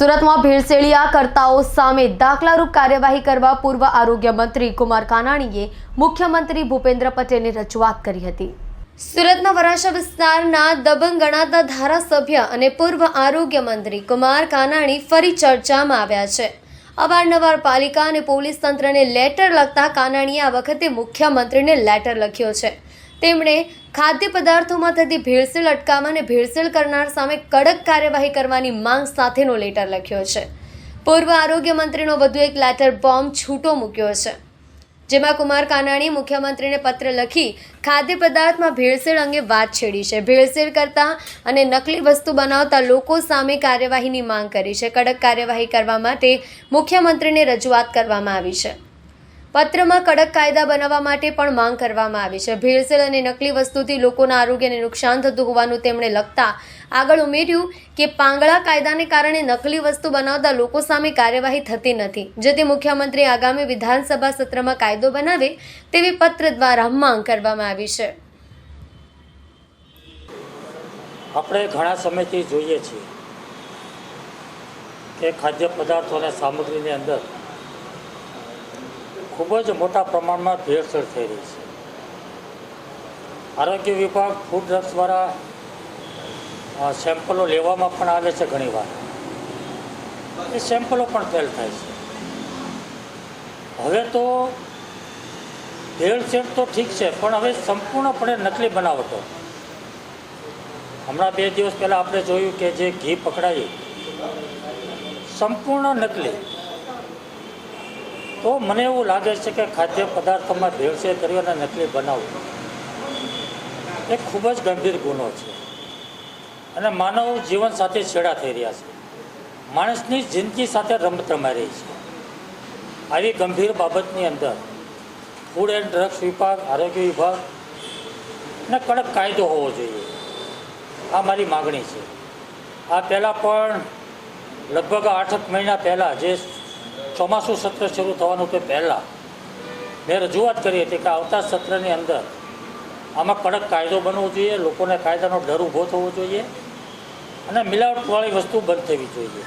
સુરતમાં ભેળસેળિયા કરતાઓ સામે દાખલારૂપ કાર્યવાહી કરવા પૂર્વ આરોગ્ય મંત્રી કુમાર કાનાણીએ મુખ્યમંત્રી ભૂપેન્દ્ર પટેલને રજૂઆત કરી હતી. સુરતના વરાછા વિસ્તારના દબંગ ગણાતા ધારાસભ્ય અને પૂર્વ આરોગ્ય મંત્રી કુમાર કાનાણી ફરી ચર્ચામાં આવ્યા છે. અવારનવાર પાલિકા અને પોલીસ તંત્રને લેટર લખતા કાનાણીએ આ વખતે મુખ્યમંત્રીને લેટર લખ્યો છે. તેમણે ખાદ્ય પદાર્થોમાં થતી ભેળસેળ અટકાવવા અને ભેળસેળ કરનાર સામે કડક કાર્યવાહી કરવાની માંગ સાથેનો લેટર લખ્યો છે. પૂર્વ આરોગ્ય મંત્રીનો વધુ એક લેટર બોમ્બ છૂટો મૂક્યો છે. જેમાં કુમાર કાનાણી મુખ્યમંત્રીને પત્ર લખી ખાદ્ય પદાર્થમાં ભેળસેળ અંગે વાત છેડી છે. ભેળસેળ કરતા અને નકલી વસ્તુ બનાવતા લોકો સામે કાર્યવાહીની માંગ કરી છે. કડક કાર્યવાહી કરવા માટે મુખ્યમંત્રીને રજૂઆત કરવામાં આવી છે. પત્રમાં કડક કાયદા બનાવવા માટે પણ માંગ કરવામાં આવી છે. ભેળસેળ અને નકલી વસ્તુથી લોકોના આરોગ્યને નુકસાન થતું હોવાનું તેમણે લખતા આગળ ઉમેર્યું કે પાંગળા કાયદાને કારણે નકલી વસ્તુ બનાવતા લોકો સામે કાર્યવાહી થતી નથી. જેથી મુખ્યમંત્રી આગામી વિધાનસભા સત્રમાં કાયદો બનાવે તેવી પત્ર દ્વારા માંગ કરવામાં આવી છે. આપણે ઘણા સમયથી જોઈએ છીએ કે ખાદ્ય પદાર્થો અને સામગ્રીની અંદર ખૂબ જ મોટા પ્રમાણમાં ભેળસેળ થઈ રહી છે. આરોગ્ય વિભાગ ફૂડ ડ્રગ્સ દ્વારા સેમ્પલો લેવામાં પણ આવે છે ઘણીવાર. એ સેમ્પલો પણ ફેલ થાય છે. હવે તો ભેળસેળ તો ઠીક છે, પણ હવે સંપૂર્ણપણે નકલી બનાવટો. હમણાં બે દિવસ પહેલાં આપણે જોયું કે જે ઘી પકડાયું, સંપૂર્ણ નકલી. તો મને એવું લાગે છે કે ખાદ્ય પદાર્થોમાં ભેળસેળ કરી અને નકલી બનાવવું એ ખૂબ જ ગંભીર ગુનો છે. અને માનવ જીવન સાથે છેડા થઈ રહ્યા છે. માણસની જિંદગી સાથે રમત રમાઈ રહી છે. આવી ગંભીર બાબતની અંદર ફૂડ એન્ડ ડ્રગ્સ વિભાગ, આરોગ્ય વિભાગ ને કડક કાયદો હોવો જોઈએ. આ મારી માગણી છે. આ પહેલાં પણ લગભગ આઠ મહિના પહેલાં જે ચોમાસું સત્ર શરૂ થવાનું તે પહેલાં, મેં રજૂઆત કરી હતી કે આવતા સત્રની અંદર આમાં કડક કાયદો બનવો જોઈએ, લોકોને કાયદાનો ડર ઊભો થવો જોઈએ અને મિલાવટવાળી વસ્તુ બંધ થવી જોઈએ.